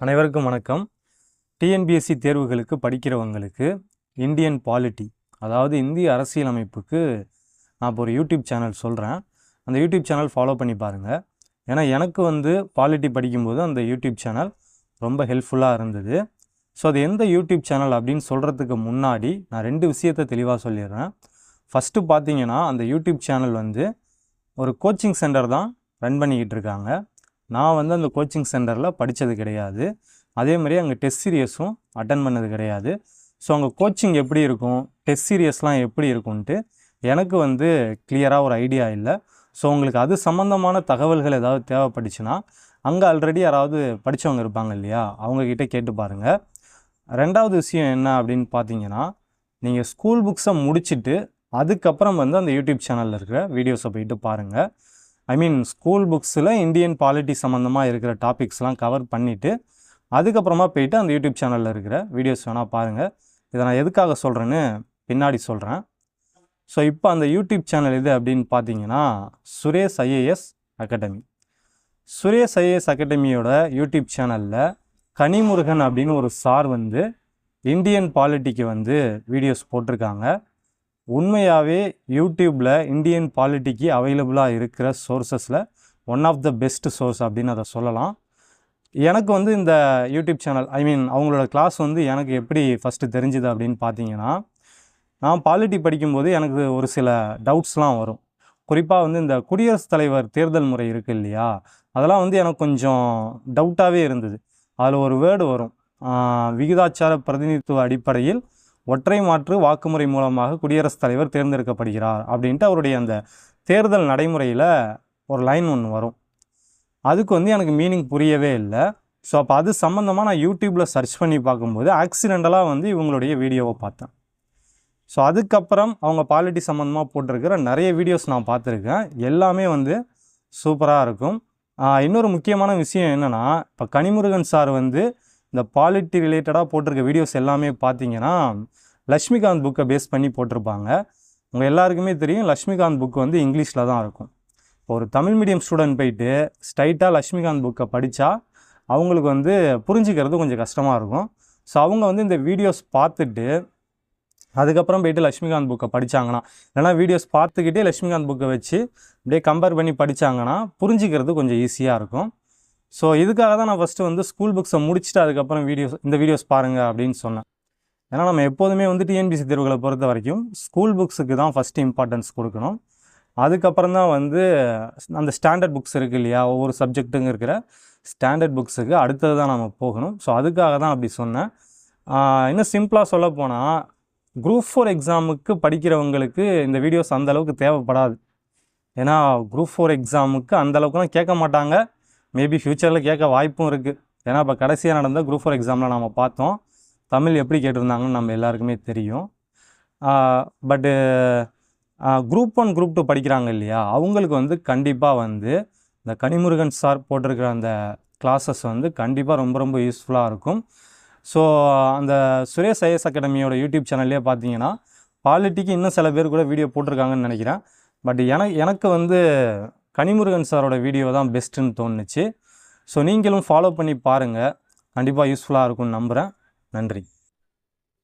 அனைவருக்கும் வணக்கம். டிஎன்பிஎஸ்சி தேர்வுகளுக்கு படிக்கிறவங்களுக்கு இந்தியன் பாலிட்டி அதாவது இந்திய அரசியலமைப்புக்கு நான் இப்போ ஒரு யூடியூப் சேனல் சொல்கிறேன் அந்த யூடியூப் சேனல் ஃபாலோ பண்ணி பாருங்கள் ஏன்னா எனக்கு வந்து பாலிட்டி படிக்கும்போது அந்த யூடியூப் சேனல் ரொம்ப ஹெல்ப்ஃபுல்லாக இருந்தது. ஸோ அது எந்த யூடியூப் சேனல் அப்படின்னு சொல்கிறதுக்கு முன்னாடி நான் ரெண்டு விஷயத்தை தெளிவாக சொல்லிடுறேன். ஃபஸ்ட்டு பார்த்தீங்கன்னா அந்த யூடியூப் சேனல் வந்து ஒரு கோச்சிங் சென்டர் தான் ரன் பண்ணிக்கிட்டு இருக்காங்க. நான் வந்து அந்த கோச்சிங் சென்டரில் படித்தது கிடையாது. அதே மாதிரி அங்கே டெஸ்ட் சீரியஸும் அட்டன் பண்ணது கிடையாது. ஸோ அங்கே கோச்சிங் எப்படி இருக்கும்? டெஸ்ட் சீரியஸ்லாம் எப்படி இருக்கும்ன்ட்டு எனக்கு வந்து கிளியராக ஒரு ஐடியா இல்லை. ஸோ உங்களுக்கு அது சம்மந்தமான தகவல்கள் ஏதாவது தேவைப்பட்டுச்சுன்னா அங்கே ஆல்ரெடி யாராவது படித்தவங்க இருப்பாங்க இல்லையா? அவங்கக்கிட்ட கேட்டு பாருங்கள் ரெண்டாவது விஷயம் என்ன அப்படின்னு பார்த்தீங்கன்னா நீங்கள் ஸ்கூல் புக்ஸை முடிச்சுட்டு அதுக்கப்புறம் வந்து அந்த யூடியூப் சேனலில் இருக்கிற வீடியோஸை போயிட்டு பாருங்கள் ஐ மீன் ஸ்கூல் புக்ஸில் இந்தியன் பாலிட்டி சம்மந்தமாக இருக்கிற டாபிக்ஸ்லாம் கவர் பண்ணிவிட்டு அதுக்கப்புறமா போயிட்டு அந்த யூடியூப் சேனலில் இருக்கிற வீடியோஸ் வேணால் பாருங்கள் இதை நான் எதுக்காக சொல்கிறேன்னு பின்னாடி சொல்கிறேன் ஸோ இப்போ அந்த யூடியூப் சேனல் எது அப்படின்னு பார்த்தீங்கன்னா Suresh IAS academy Suresh IAS அகாடமியோட YouTube சேனலில் கனிமுருகன் அப்படின்னு ஒரு சார் வந்து இந்தியன் பாலிட்டிக்கு வந்து வீடியோஸ் போட்டிருக்காங்க. உண்மையாகவே யூடியூப்பில் இந்தியன் பாலிட்டிக்கு அவைலபிளாக இருக்கிற சோர்ஸஸில் one of the best source அப்படின்னு அதை சொல்லலாம். எனக்கு வந்து இந்த யூடியூப் சேனல் ஐ மீன் அவங்களோட கிளாஸ் வந்து எனக்கு எப்படி ஃபஸ்ட்டு தெரிஞ்சுது அப்படின்னு பார்த்தீங்கன்னா நான் பாலிட்டி படிக்கும்போது எனக்கு ஒரு சில டவுட்ஸ்லாம் வரும். குறிப்பாக வந்து இந்த குடியரசுத் தலைவர் தேர்தல் முறை இருக்குது இல்லையா அதெல்லாம் வந்து எனக்கு கொஞ்சம் டவுட்டாகவே இருந்தது. அதில் ஒரு வேர்டு வரும். விகிதாச்சார பிரதிநிதித்துவ அடிப்படையில் ஒற்றை மாற்று வாக்குமுறை மூலமாக குடியரசுத் தலைவர் தேர்ந்தெடுக்கப்படுகிறார் அப்படின்ட்டு அவருடைய அந்த தேர்தல் நடைமுறையில் ஒரு லைன் ஒன்று வரும். அதுக்கு வந்து எனக்கு மீனிங் புரியவே இல்லை. ஸோ அப்போ அது சம்மந்தமாக நான் யூடியூப்பில் சர்ச் பண்ணி பார்க்கும்போது ஆக்சிடெண்டலாக வந்து இவங்களுடைய வீடியோவை பார்த்தேன். ஸோ அதுக்கப்புறம் அவங்க பாலிட்டி சம்மந்தமாக போட்டிருக்கிற நிறைய வீடியோஸ் நான் பார்த்துருக்கேன். எல்லாமே வந்து சூப்பராக இருக்கும். இன்னொரு முக்கியமான விஷயம் என்னென்னா இப்போ கனிமுருகன் சார் வந்து இந்த பாலிட்டி ரிலேட்டடாக போட்டிருக்க வீடியோஸ் எல்லாமே பார்த்தீங்கன்னா லக்ஷ்மிகாந்த் புக்கை பேஸ் பண்ணி போட்டிருப்பாங்க. உங்கள் எல்லாருக்குமே தெரியும் லக்ஷ்மிகாந்த் புக் வந்து இங்கிலீஷில் தான் இருக்கும். இப்போ ஒரு தமிழ் மீடியம் ஸ்டூடெண்ட் போயிட்டு ஸ்ட்ரைட்டாக லக்ஷ்மிகாந்த் புக்கை படித்தா அவங்களுக்கு வந்து புரிஞ்சுக்கிறது கொஞ்சம் கஷ்டமாக இருக்கும். ஸோ அவங்க வந்து இந்த வீடியோஸ் பார்த்துட்டு அதுக்கப்புறம் போயிட்டு லக்ஷ்மிகாந்த் புக்கை படித்தாங்கன்னா இல்லைனா வீடியோஸ் பார்த்துக்கிட்டே லக்ஷ்மிகாந்த் புக்கை வச்சு அப்படியே கம்பேர் பண்ணி படித்தாங்கன்னா புரிஞ்சிக்கிறது கொஞ்சம் ஈஸியாக இருக்கும். ஸோ இதுக்காக தான் நான் ஃபஸ்ட்டு வந்து ஸ்கூல் புக்ஸை முடிச்சுட்டு அதுக்கப்புறம் வீடியோஸ் இந்த வீடியோஸ் பாருங்கள் அப்படின்னு சொன்னேன். ஏன்னா நம்ம எப்போதுமே வந்து டிஎன்பிசி தேர்வுகளை பொறுத்த வரைக்கும் ஸ்கூல் புக்ஸுக்கு தான் ஃபஸ்ட்டு இம்பார்ட்டன்ஸ் கொடுக்கணும். அதுக்கப்புறம் தான் வந்து அந்த ஸ்டாண்டர்ட் புக்ஸ் இருக்குது இல்லையா? ஒவ்வொரு சப்ஜெக்ட்டுங்க இருக்கிற ஸ்டாண்டர்ட் புக்ஸுக்கு அடுத்தது தான் நம்ம போகணும். ஸோ அதுக்காக தான் அப்படி சொன்னேன். இன்னும் சிம்பிளாக சொல்ல போனால் குரூப் ஃபோர் எக்ஸாமுக்கு படிக்கிறவங்களுக்கு இந்த வீடியோஸ் அந்தளவுக்கு தேவைப்படாது. ஏன்னா குரூப் ஃபோர் எக்ஸாமுக்கு அந்த அளவுக்குலாம் கேட்க மாட்டாங்க. மேபி ஃப்யூச்சரில் கேட்க வாய்ப்பும் இருக்குது ஏன்னா இப்போ கடைசியாக நடந்த குரூப் ஃபோர் எக்ஸாமில் நம்ம பார்த்தோம். தமிழ் எப்படி கேட்டிருந்தாங்கன்னு நம்ம எல்லாருக்குமே தெரியும். பட்டு குரூப் ஒன் குரூப் டூ படிக்கிறாங்க இல்லையா? அவங்களுக்கு வந்து கண்டிப்பாக வந்து இந்த கனிமுருகன் சார் போட்டிருக்கிற அந்த கிளாஸஸ் வந்து கண்டிப்பாக ரொம்ப ரொம்ப யூஸ்ஃபுல்லாக இருக்கும். ஸோ அந்த சுரேஷ் ஐஎஸ் அகாடமியோட யூடியூப் சேனல்லே பார்த்தீங்கன்னா பாலிட்டிக்கு இன்னும் சில பேர் கூட வீடியோ போட்டிருக்காங்கன்னு நினைக்கிறேன். பட் எனக்கு எனக்கு வந்து கனிமுருகன் சாரோட வீடியோ தான் பெஸ்ட்டுன்னு தோணுச்சு. ஸோ நீங்களும் ஃபாலோ பண்ணி பாருங்கள் கண்டிப்பாக யூஸ்ஃபுல்லாக இருக்கும்னு நம்புகிறேன் நன்றி